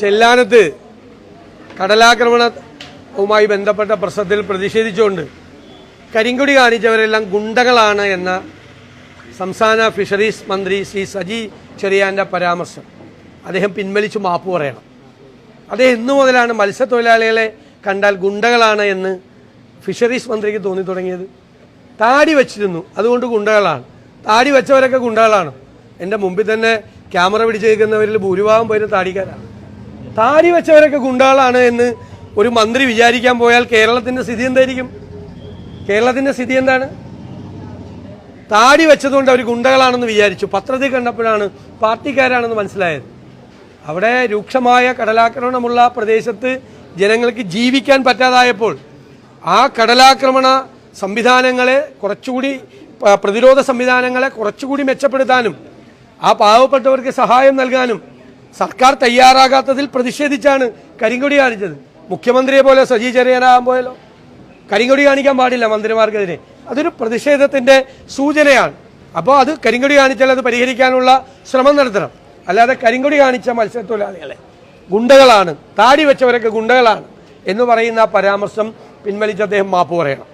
ചെല്ലാനത്ത് കടലാക്രമണവുമായി ബന്ധപ്പെട്ട പ്രശ്നത്തിൽ പ്രതിഷേധിച്ചുകൊണ്ട് കരിങ്കുടി കാണിച്ചവരെല്ലാം ഗുണ്ടകളാണ് എന്ന സംസ്ഥാന ഫിഷറീസ് മന്ത്രി ശ്രീ സജി ചെറിയാന്റെ പരാമർശം. അദ്ദേഹം പിൻവലിച്ച് മാപ്പ് പറയണം. അദ്ദേഹം ഇന്നു മുതലാണ് മത്സ്യത്തൊഴിലാളികളെ കണ്ടാൽ ഗുണ്ടകളാണ് എന്ന് ഫിഷറീസ് മന്ത്രിക്ക് തോന്നി തുടങ്ങിയത് താടി വെച്ചിരുന്നു. അതുകൊണ്ട് ഗുണ്ടകളാണ്. താടി വെച്ചവരൊക്കെ ഗുണ്ടകളാണ്. എന്റെ മുമ്പിൽ തന്നെ ക്യാമറ പിടിച്ചേക്കുന്നവരിൽ ഭൂരിഭാഗം പേരും താടിക്കാരാണ്. താടി വെച്ചവരൊക്കെ ഗുണ്ടകളാണ് എന്ന് ഒരു മന്ത്രി വിചാരിക്കാൻ പോയാൽ കേരളത്തിന്റെ സ്ഥിതി എന്തായിരിക്കും? കേരളത്തിന്റെ സ്ഥിതി എന്താണ്? താടി വെച്ചതുകൊണ്ട് അവർ ഗുണ്ടകളാണെന്ന് വിചാരിച്ചു. പത്രത്തിൽ കണ്ടപ്പോഴാണ് പാർട്ടിക്കാരാണെന്ന് മനസ്സിലായത്. അവിടെ രൂക്ഷമായ കടലാക്രമണമുള്ള പ്രദേശത്ത് ജനങ്ങൾക്ക് ജീവിക്കാൻ പറ്റാതായപ്പോൾ ആ കടലാക്രമണ സംവിധാനങ്ങളെ കുറച്ചുകൂടി പ്രതിരോധ സംവിധാനങ്ങളെ കുറച്ചുകൂടി മെച്ചപ്പെടുത്താനും ആ പാവപ്പെട്ടവർക്ക് സഹായം നൽകാനും സർക്കാർ തയ്യാറാകാത്തതിൽ പ്രതിഷേധിച്ചാണ് കരിങ്കൊടി കാണിച്ചത്. മുഖ്യമന്ത്രിയെ പോലെ സജി ചെറിയനാകാൻ പോയല്ലോ. കരിങ്കൊടി കാണിക്കാൻ പാടില്ല മന്ത്രിമാർക്കെതിരെ. അതൊരു പ്രതിഷേധത്തിന്റെ സൂചനയാണ്. അപ്പോൾ അത് കരിങ്കൊടി കാണിച്ചാൽ അത് പരിഹരിക്കാനുള്ള ശ്രമം നടത്തണം. അല്ലാതെ കരിങ്കൊടി കാണിച്ച മത്സ്യത്തൊഴിലാളികളെ ഗുണ്ടകളാണ് താടി വെച്ചവരൊക്കെ ഗുണ്ടകളാണ് എന്ന് പറയുന്ന പരാമർശം പിൻവലിച്ച് അദ്ദേഹം മാപ്പ് പറയണം.